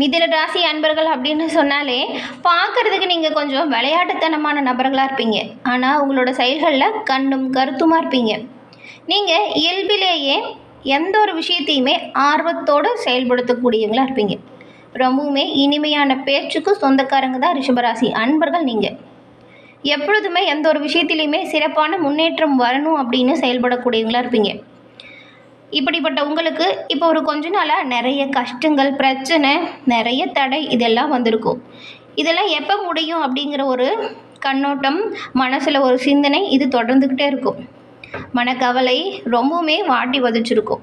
மிதின ராசி அன்பர்கள் அப்படின்னு சொன்னாலே பார்க்கறதுக்கு நீங்கள் கொஞ்சம் விளையாட்டுத்தனமான நபர்களாக இருப்பீங்க. ஆனால் உங்களோட செயல்களில் கண்ணும் கருத்துமாக இருப்பீங்க. நீங்கள் இயல்பிலேயே எந்த ஒரு விஷயத்தையுமே ஆர்வத்தோடு செயல்படுத்தக்கூடியவங்களாக இருப்பீங்க. ரொம்பவுமே இனிமையான பேச்சுக்கு சொந்தக்காரங்க தான் ரிஷபராசி அன்பர்கள் நீங்கள் எப்பொழுதுமே எந்த ஒரு விஷயத்திலையுமே சிறப்பான முன்னேற்றம் வரணும் அப்படின்னு செயல்படக்கூடியவங்களாக இருப்பீங்க. இப்படிப்பட்ட உங்களுக்கு இப்போ ஒரு கொஞ்ச நாளாக நிறைய கஷ்டங்கள் பிரச்சனை நிறைய தடை இதெல்லாம் வந்திருக்கும். இதெல்லாம் எப்போ முடியும் அப்படிங்கிற ஒரு கண்ணோட்டம் மனசில் ஒரு சிந்தனை இது தொடர்ந்துக்கிட்டே இருக்கும். மனக்கவலை ரொம்பவுமே வாட்டி வதச்சிருக்கும்.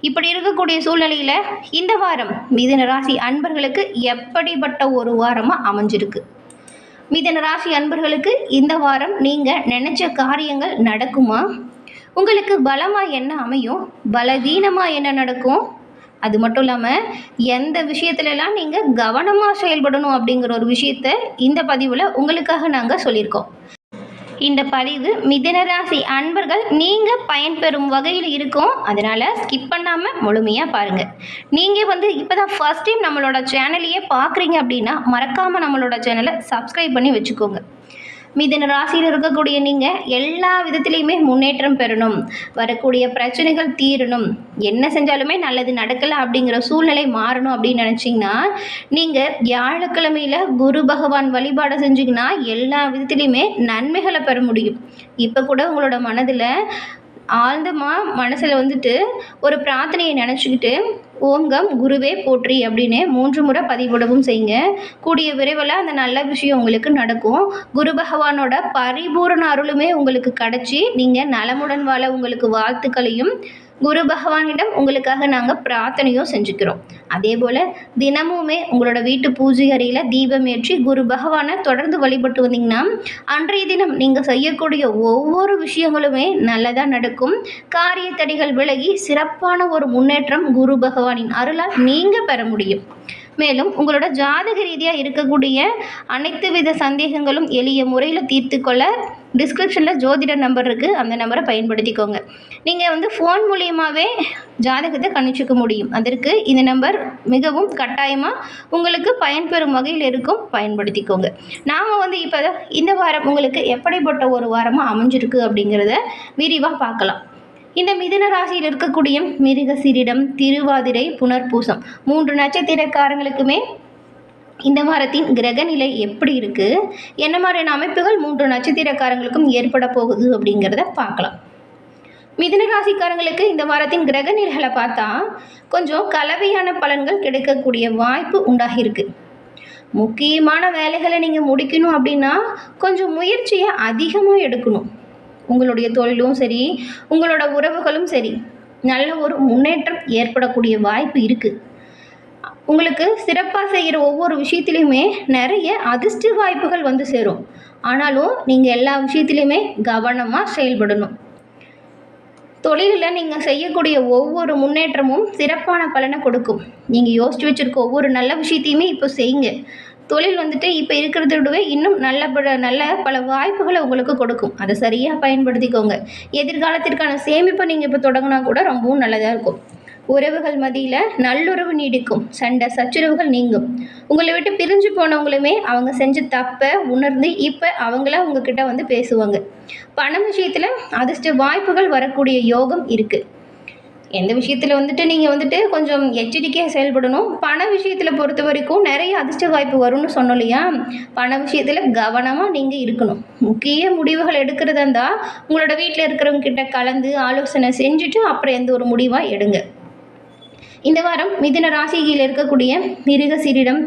இப்படி இருக்கக்கூடிய சூழ்நிலையில் இந்த வாரம் மிதன ராசி அன்பர்களுக்கு எப்படிப்பட்ட ஒரு வாரமாக அமைஞ்சிருக்கு? மிதன ராசி அன்பர்களுக்கு இந்த வாரம் நீங்கள் நினச்ச காரியங்கள் நடக்குமா? உங்களுக்கு பலமாக என்ன அமையும்? பலவீனமாக என்ன நடக்கும்? அது மட்டும் இல்லாமல் எந்த விஷயத்துலலாம் நீங்கள் கவனமாக செயல்படணும் அப்படிங்கிற ஒரு விஷயத்த இந்த பதிவில் உங்களுக்காக நாங்கள் சொல்லியிருக்கோம். இந்த பதிவு மிதனராசி அன்பர்கள் நீங்கள் பயன்பெறும் வகையில் இருக்கும். அதனால் ஸ்கிப் பண்ணாமல் முழுமையாக பாருங்கள் நீங்கள் வந்து இப்போ தான் ஃபஸ்ட் டைம் நம்மளோட சேனலையே பார்க்குறீங்க அப்படின்னா மறக்காமல் நம்மளோட சேனலை சப்ஸ்கிரைப் பண்ணி வச்சுக்கோங்க. மிதன ராசியில் இருக்கக்கூடிய நீங்கள் எல்லா விதத்துலேயுமே முன்னேற்றம் பெறணும். வரக்கூடிய பிரச்சனைகள் தீரணும். என்ன செஞ்சாலுமே நல்லது நடக்கலை அப்படிங்கிற சூழ்நிலை மாறணும் அப்படின்னு நினச்சிங்கன்னா நீங்கள் வியாழக்கிழமையில் குரு பகவான் வழிபாடு செஞ்சிங்கன்னா எல்லா விதத்துலேயுமே நன்மைகளை பெற முடியும். இப்போ கூட உங்களோட மனதில் ஆழ்ந்தமாக மனசில் வந்துட்டு ஒரு பிரார்த்தனையை நினச்சிக்கிட்டு ஓங்கம் குருவே போற்றி அப்படின்னு மூன்று முறை பதிவிடவும் செய்யுங்க. கூடிய விரைவில் அந்த நல்ல விஷயம் உங்களுக்கு நடக்கும். குரு பகவானோட பரிபூரண அருளுமே உங்களுக்கு கிடச்சி நீங்கள் நலமுடன் வாழ உங்களுக்கு வாழ்த்துக்களையும் குரு பகவானிடம் உங்களுக்காக நாங்கள் பிரார்த்தனையும் செஞ்சுக்கிறோம். அதே போல் தினமுமே உங்களோட வீட்டு பூஜை அறையில் தீபம் ஏற்றி குரு பகவானை தொடர்ந்து வழிபட்டு வந்தீங்கன்னா அன்றைய தினம் நீங்கள் செய்யக்கூடிய ஒவ்வொரு விஷயங்களுமே நல்லதாக நடக்கும். காரிய தடைகள் விலகி சிறப்பான ஒரு முன்னேற்றம் குரு பகவானின் அருளால் நீங்கள் பெற முடியும். மேலும் உங்களோட ஜாதக ரீதியாக இருக்கக்கூடிய அனைத்து வித சந்தேகங்களும் எளிய முறையில் தீர்த்து கொள்ள டிஸ்கிரிப்ஷனில் ஜோதிடர் நம்பர் இருக்குது அந்த நம்பரை பயன்படுத்திக்கோங்க. நீங்கள் வந்து ஃபோன் மூலியமாகவே ஜாதகத்தை கணிச்சிக்க முடியும். அதற்கு இந்த நம்பர் மிகவும் கட்டாயமாக உங்களுக்கு பயன்பெறும் வகையில் இருக்கும். பயன்படுத்திக்கோங்க. நாம் வந்து இப்போ இந்த வாரம் உங்களுக்கு எப்படிப்பட்ட ஒரு வாரமாக அமைஞ்சிருக்கு அப்படிங்கிறத விரிவாக பார்க்கலாம். இந்த மிதுன ராசியில் இருக்கக்கூடிய மிருகசிரிடம் திருவாதிரை புனர்பூசம் மூன்று நட்சத்திரக்காரங்களுக்குமே இந்த வாரத்தின் கிரகநிலை எப்படி இருக்குது என்ன மாதிரியான அமைப்புகள் மூன்று நட்சத்திரக்காரங்களுக்கும் ஏற்பட போகுது அப்படிங்கிறத பார்க்கலாம். மிதுன ராசிக்காரங்களுக்கு இந்த வாரத்தின் கிரகநிலைகளை பார்த்தா கொஞ்சம் கலவையான பலன்கள் கிடைக்கக்கூடிய வாய்ப்பு உண்டாகியிருக்கு. முக்கியமான வேலைகளை நீங்கள் முடிக்கணும் அப்படின்னா கொஞ்சம் முயற்சியை அதிகமாக எடுக்கணும். உங்களுடைய தொழிலும் சரி உங்களோட உறவுகளும் சரி நல்ல ஒரு முன்னேற்றம் ஏற்படக்கூடிய வாய்ப்பு இருக்குது உங்களுக்கு சிறப்பாக செய்கிற ஒவ்வொரு விஷயத்துலையுமே நிறைய அதிர்ஷ்ட வாய்ப்புகள் வந்து சேரும். ஆனாலும் நீங்கள் எல்லா விஷயத்துலையுமே கவனமாக செயல்படணும். தொழிலில் நீங்கள் செய்யக்கூடிய ஒவ்வொரு முன்னேற்றமும் சிறப்பான பலனை கொடுக்கும். நீங்கள் யோசிச்சு வச்சுருக்க ஒவ்வொரு நல்ல விஷயத்தையுமே இப்போ செய்யுங்க. தொழில் வந்துட்டு இப்போ இருக்கிறத விடவே இன்னும் நல்ல பல நல்ல பல வாய்ப்புகளை உங்களுக்கு கொடுக்கும். அதை சரியாக பயன்படுத்திக்கோங்க. எதிர்காலத்திற்கான சேமிப்பை நீங்கள் இப்போ தொடங்கினா கூட ரொம்பவும் நல்லதாக இருக்கும். உறவுகள் மதியில் நல்லுறவு நீடிக்கும். சண்டை சச்சரவுகள் நீங்கும். உங்களை விட்டு பிரிஞ்சு போனவங்களுமே அவங்க செஞ்ச தப்பை உணர்ந்து இப்போ அவங்கள உங்ககிட்ட வந்து பேசுவாங்க. பணம் விஷயத்தில் அதிர்ஷ்ட வாய்ப்புகள் வரக்கூடிய யோகம் இருக்குது எந்த விஷயத்தில் வந்துட்டு நீங்கள் வந்துட்டு கொஞ்சம் எச்சரிக்கையாக செயல்படணும். பண விஷயத்தில் பொறுத்த வரைக்கும் நிறைய அதிர்ஷ்ட வாய்ப்பு வரும்னு சொன்னோம் இல்லையா? பண விஷயத்தில் கவனமாக நீங்கள் இருக்கணும். முக்கிய முடிவுகள் எடுக்கிறதா இருந்தால் உங்களோட வீட்டில் இருக்கிறவங்க கிட்ட கலந்து ஆலோசனை செஞ்சுட்டு அப்புறம் எந்த ஒரு முடிவாக எடுங்க. இந்த வாரம் மிதுன ராசியில் இருக்கக்கூடிய மிருகசீரிடம்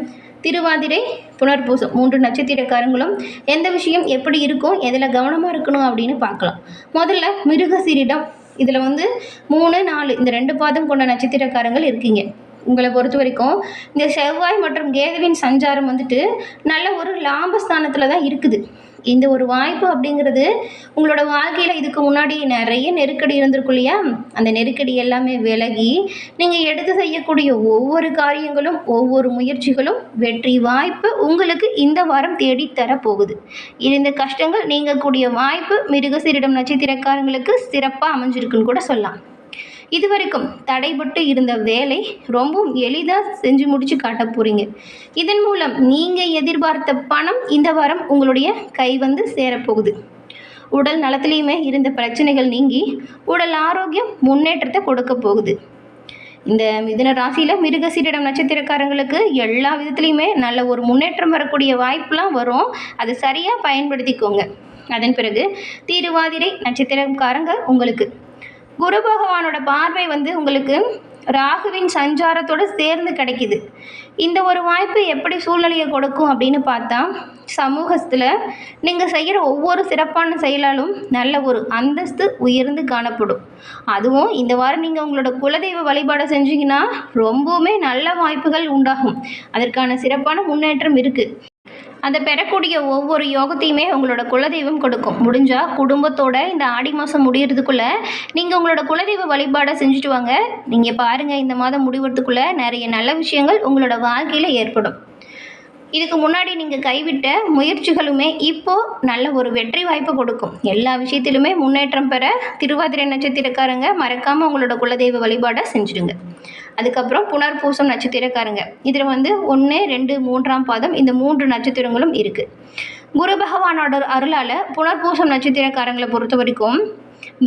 திருவாதிரை புனர்பூசம் மூன்று நட்சத்திரக்காரங்களும் எந்த விஷயம் எப்படி இருக்கும் எதில் கவனமாக இருக்கணும் அப்படின்னு பார்க்கலாம். முதல்ல மிருகசீரிடம் இதில் வந்து மூணு நாலு இந்த ரெண்டு பாதம் கொண்ட நட்சத்திரக்காரங்கள் இருக்கீங்க. உங்களை பொறுத்த வரைக்கும் இந்த செவ்வாய் மற்றும் கேதுவின் சஞ்சாரம் வந்துட்டு நல்ல ஒரு லாபஸ்தானத்தில் தான் இருக்குது. இந்த ஒரு வாய்ப்பு அப்படிங்கிறது உங்களோட வாழ்க்கையில் இதுக்கு முன்னாடி நிறைய நெருக்கடி இருந்திருக்கும் இல்லையா? அந்த நெருக்கடி எல்லாமே விலகி நீங்கள் எடுத்து செய்யக்கூடிய ஒவ்வொரு காரியங்களும் ஒவ்வொரு முயற்சிகளும் வெற்றி வாய்ப்பு உங்களுக்கு இந்த வாரம் தேடித்தர போகுது இந்த கஷ்டங்கள் நீங்கக்கூடிய வாய்ப்பு மிருகசீரிடம் நட்சத்திரக்காரங்களுக்கு சிறப்பாக அமைஞ்சிருக்குன்னு கூட சொல்லலாம். இதுவரைக்கும் தடைபட்டு இருந்த வேலை ரொம்பவும் எளிதாக செஞ்சு முடிச்சு காட்ட போகிறீங்க இதன் மூலம் நீங்கள் எதிர்பார்த்த பணம் இந்த வாரம் உங்களுடைய கை வந்து சேரப்போகுது உடல் நலத்திலையுமே இருந்த பிரச்சனைகள் நீங்கி உடல் ஆரோக்கியம் முன்னேற்றத்தை கொடுக்க போகுது. இந்த மிதுன ராசியில் மிருகசீரிடம் நட்சத்திரக்காரங்களுக்கு எல்லா விதத்துலேயுமே நல்ல ஒரு முன்னேற்றம் வரக்கூடிய வாய்ப்புலாம் வரும். அதை சரியாக பயன்படுத்திக்கோங்க. அதன் பிறகு தீருவாதிரை நட்சத்திரக்காரங்க உங்களுக்கு குரு பகவானோட பார்வை வந்து உங்களுக்கு ராகுவின் சஞ்சாரத்தோடு சேர்ந்து கிடைக்குது. இந்த ஒரு வாய்ப்பு எப்படி சூழ்நிலையை கொடுக்கும் அப்படின்னு பார்த்தா சமூகத்தில் நீங்கள் செய்கிற ஒவ்வொரு சிறப்பான செயலாலும் நல்ல ஒரு அந்தஸ்து உயர்ந்து காணப்படும். அதுவும் இந்த வாரம் நீங்கள் உங்களோட குலதெய்வ வழிபாடை செஞ்சீங்கன்னா ரொம்பவுமே நல்ல வாய்ப்புகள் உண்டாகும். அதற்கான சிறப்பான முன்னேற்றம் இருக்குது அதை பெறக்கூடிய ஒவ்வொரு யோகத்தையுமே உங்களோட குலதெய்வம் கொடுக்கும். முடிஞ்சால் குடும்பத்தோட இந்த ஆடி மாதம் முடியறதுக்குள்ளே நீங்கள் உங்களோட குலதெய்வ வழிபாடை செஞ்சுட்டு வாங்க. நீங்கள் பாருங்கள் இந்த மாதம் முடிவறதுக்குள்ளே நிறைய நல்ல விஷயங்கள் உங்களோட வாழ்க்கையில் ஏற்படும். இதுக்கு முன்னாடி நீங்கள் கைவிட்ட முயற்சிகளுமே இப்போது நல்ல ஒரு வெற்றி வாய்ப்பை கொடுக்கும். எல்லா விஷயத்திலுமே முன்னேற்றம் பெற திருவாதிரை நட்சத்திரக்காரங்க மறக்காமல் உங்களோட குலதெய்வ வழிபாடை செஞ்சுடுங்க. அதுக்கப்புறம் புனர்பூசம் நட்சத்திரக்காரங்க. இதில் வந்து ஒன்று ரெண்டு மூன்றாம் பாதம் இந்த மூன்று நட்சத்திரங்களும் இருக்குது குரு பகவானோட அருளால் புனர்பூசம் நட்சத்திரக்காரங்களை பொறுத்த வரைக்கும்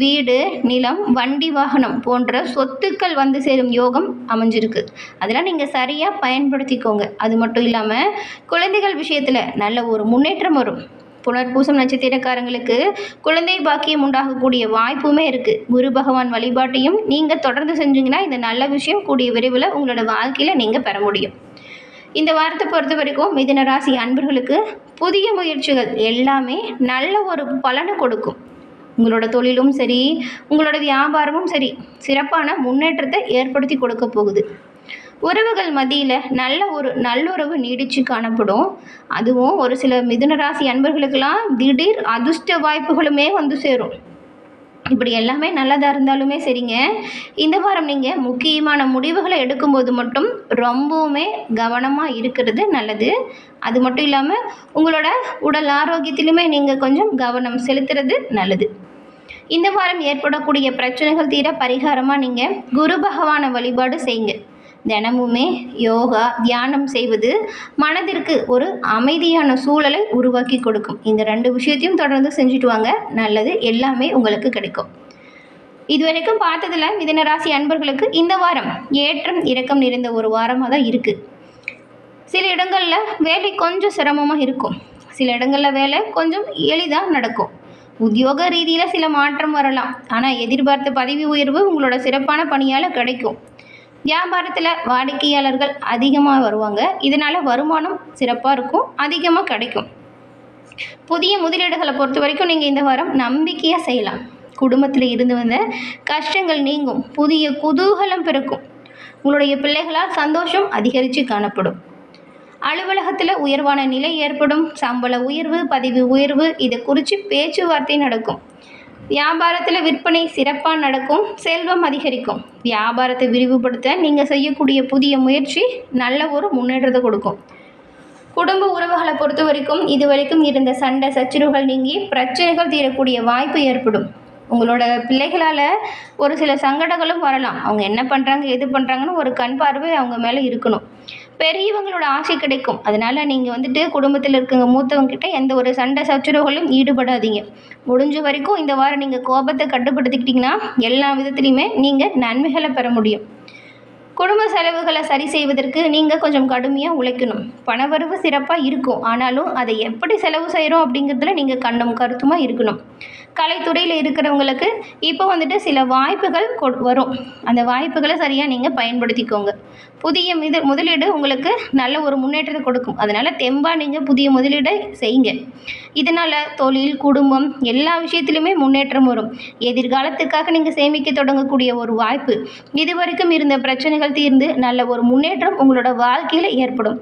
வீடு நிலம் வண்டி வாகனம் போன்ற சொத்துக்கள் வந்து சேரும் யோகம் அமைஞ்சிருக்கு. அதெல்லாம் நீங்கள் சரியாக பயன்படுத்திக்கோங்க. அது மட்டும் இல்லாமல் குழந்தைகள் விஷயத்தில் நல்ல ஒரு முன்னேற்றம் வரும். புனர்பூசம் நட்சத்திரக்காரங்களுக்கு குழந்தை பாக்கியம் உண்டாகக்கூடிய வாய்ப்புமே இருக்குது குரு பகவான் வழிபாட்டையும் நீங்கள் தொடர்ந்து செஞ்சீங்கன்னா இந்த நல்ல விஷயம் கூடிய விரைவில் உங்களோட வாழ்க்கையில் நீங்கள் பெற முடியும். இந்த வாரத்தை பொறுத்த வரைக்கும் மிதுன ராசி அன்பர்களுக்கு புதிய முயற்சிகள் எல்லாமே நல்ல ஒரு பலனை கொடுக்கும். உங்களோட தொழிலும் சரி உங்களோட வியாபாரமும் சரி சிறப்பான முன்னேற்றத்தை ஏற்படுத்தி கொடுக்க போகுது. உறவுகள் மத்தியில் நல்ல ஒரு நல்லுறவு நீடிச்சு காணப்படும். அதுவும் ஒரு சில மிதுன ராசி அன்பர்களுக்கெல்லாம் திடீர் அதிர்ஷ்ட வாய்ப்புகளுமே வந்து சேரும். இப்படி எல்லாமே நல்லதாக இருந்தாலுமே சரிங்க. இந்த வாரம் நீங்கள் முக்கியமான முடிவுகளை எடுக்கும்போது மட்டும் ரொம்பவுமே கவனமாக இருக்கிறது நல்லது. அது மட்டும் இல்லாமல் உங்களோட உடல் ஆரோக்கியத்திலுமே நீங்கள் கொஞ்சம் கவனம் செலுத்துறது நல்லது. இந்த வாரம் ஏற்படக்கூடிய பிரச்சனைகள் தீர பரிகாரமாக நீங்கள் குரு பகவானை வழிபாடு செய்யுங்க. தினமுமே யோகா தியானம் செய்வது மனதிற்கு ஒரு அமைதியான சூழலை உருவாக்கி கொடுக்கும். இந்த ரெண்டு விஷயத்தையும் தொடர்ந்து செஞ்சுட்டு வாங்க. நல்லது எல்லாமே உங்களுக்கு கிடைக்கும். இதுவரைக்கும் பார்த்ததில் மிதனராசி அன்பர்களுக்கு இந்த வாரம் ஏற்றம் இறக்கம் நிறைந்த ஒரு வாரமாக தான் இருக்குது சில இடங்களில் வேலை கொஞ்சம் சிரமமாக இருக்கும். சில இடங்களில் வேலை கொஞ்சம் எளிதாக நடக்கும். உத்தியோக ரீதியில் சில மாற்றம் வரலாம். ஆனால் எதிர்பார்த்த பதவி உயர்வு உங்களோட சிறப்பான பணியால் கிடைக்கும். வியாபாரத்தில் வாடிக்கையாளர்கள் அதிகமாக வருவாங்க. இதனால் வருமானம் சிறப்பாக இருக்கும் அதிகமாக கிடைக்கும். புதிய முதலீடுகளை பொறுத்த வரைக்கும் நீங்கள் இந்த வாரம் நம்பிக்கையாக செய்யலாம். குடும்பத்தில் இருந்து வந்த கஷ்டங்கள் நீங்கும் புதிய குதூகலம் பிறக்கும். உங்களுடைய பிள்ளைகளால் சந்தோஷம் அதிகரித்து காணப்படும். அலுவலகத்தில் உயர்வான நிலை ஏற்படும் சம்பள உயர்வு பதவி உயர்வு இதை குறித்து பேச்சுவார்த்தை நடக்கும். வியாபாரத்தில் விற்பனை சிறப்பாக நடக்கும் செல்வம் அதிகரிக்கும். வியாபாரத்தை விரிவுபடுத்த நீங்கள் செய்யக்கூடிய புதிய முயற்சி நல்ல ஒரு முன்னேற்றத்தை கொடுக்கும். குடும்ப உறவுகளை பொறுத்த வரைக்கும் இது வரைக்கும் இருந்த சண்டை சச்சரவுகள் நீங்கி பிரச்சனைகள் தீரக்கூடிய வாய்ப்பு ஏற்படும். உங்களோட பிள்ளைகளால் ஒரு சில சங்கடங்களும் வரலாம். அவங்க என்ன பண்ணுறாங்க எது பண்ணுறாங்கன்னு ஒரு கண் பார்வை அவங்க மேலே இருக்கணும். பெரியவங்களோட ஆசை கிடைக்கும். அதனால் நீங்கள் வந்துட்டு குடும்பத்தில் இருக்கவங்க மூத்தவங்ககிட்ட எந்த ஒரு சண்டை சச்சரவுகளும் ஈடுபடாதீங்க. முடிஞ்ச வரைக்கும் இந்த வாரம் நீங்கள் கோபத்தை கட்டுப்படுத்திக்கிட்டிங்கன்னா எல்லா விதத்துலையுமே நீங்கள் நன்மைகளை பெற முடியும். குடும்ப செலவுகளை சரி செய்வதற்கு நீங்கள் கொஞ்சம் கடுமையாக உழைக்கணும். பணவரவு சிறப்பாக இருக்கும். ஆனாலும் அதை எப்படி செலவு செய்கிறோம் அப்படிங்கிறதுல நீங்கள் கண்ணும் கருத்துமாக இருக்கணும். கலைத்துறையில் இருக்கிறவங்களுக்கு இப்போ வந்துட்டு சில வாய்ப்புகள் கொ வரும். அந்த வாய்ப்புகளை சரியாக நீங்கள் பயன்படுத்திக்கோங்க. புதிய மித முதலீடு உங்களுக்கு நல்ல ஒரு முன்னேற்றத்தை கொடுக்கும். அதனால் தெம்பாக நீங்கள் புதிய முதலீடை செய்யுங்க. இதனால் தொழில் குடும்பம் எல்லா விஷயத்திலுமே முன்னேற்றம் வரும். எதிர்காலத்துக்காக நீங்கள் சேமிக்க தொடங்கக்கூடிய ஒரு வாய்ப்பு. இதுவரைக்கும் இருந்த பிரச்சனைகள் தீர்ந்து நல்ல ஒரு முன்னேற்றம் உங்களோட வாழ்க்கையில் ஏற்படும்.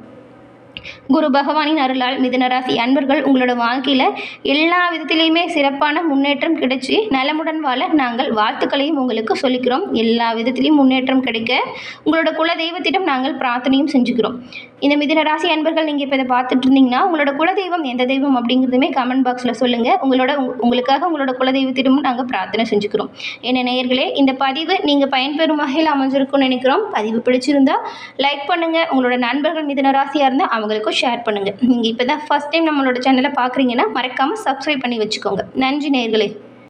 குரு பகவானின் அருளால் மிதுனராசி அன்பர்கள் உங்களோட வாழ்க்கையில் எல்லா விதத்திலையுமே சிறப்பான முன்னேற்றம் கிடைச்சி நலமுடன் வாழ நாங்கள் வாழ்த்துக்களையும் உங்களுக்கு சொல்லிக்கிறோம். எல்லா விதத்திலையும் முன்னேற்றம் கிடைக்க உங்களோட குல தெய்வத்திடம் நாங்கள் பிரார்த்தனையும் செஞ்சுக்கிறோம். இந்த மிதுன ராசி அன்பர்கள் நீங்கள் இப்போ இதை பார்த்துட்டு இருந்தீங்கன்னா உங்களோட குலதெய்வம் எந்த தெய்வம் அப்படிங்கிறதுமே கமெண்ட் பாக்ஸில் சொல்லுங்கள் உங்களோட உங்களுக்காக உங்களோட குலதெய்வத்திடமும் நாங்கள் பிரார்த்தனை செஞ்சுக்கிறோம். என்ன நேயர்களே இந்த பதிவு நீங்கள் பயன்பெறும் வகையில் அமைஞ்சிருக்கும்னு நினைக்கிறோம். பதிவு பிடிச்சிருந்தா லைக் பண்ணுங்கள் உங்களோட நண்பர்கள் மிதுன ராசியாக இருந்தால் அவங்களுக்கும் ஷேர் பண்ணுங்கள் நீங்கள் இப்போ தான் ஃபஸ்ட் டைம் நம்மளோட சேனலை பார்க்குறீங்கன்னா மறக்காமல் சப்ஸ்கிரைப் பண்ணி வச்சுக்கோங்க. நன்றி நேயர்களே.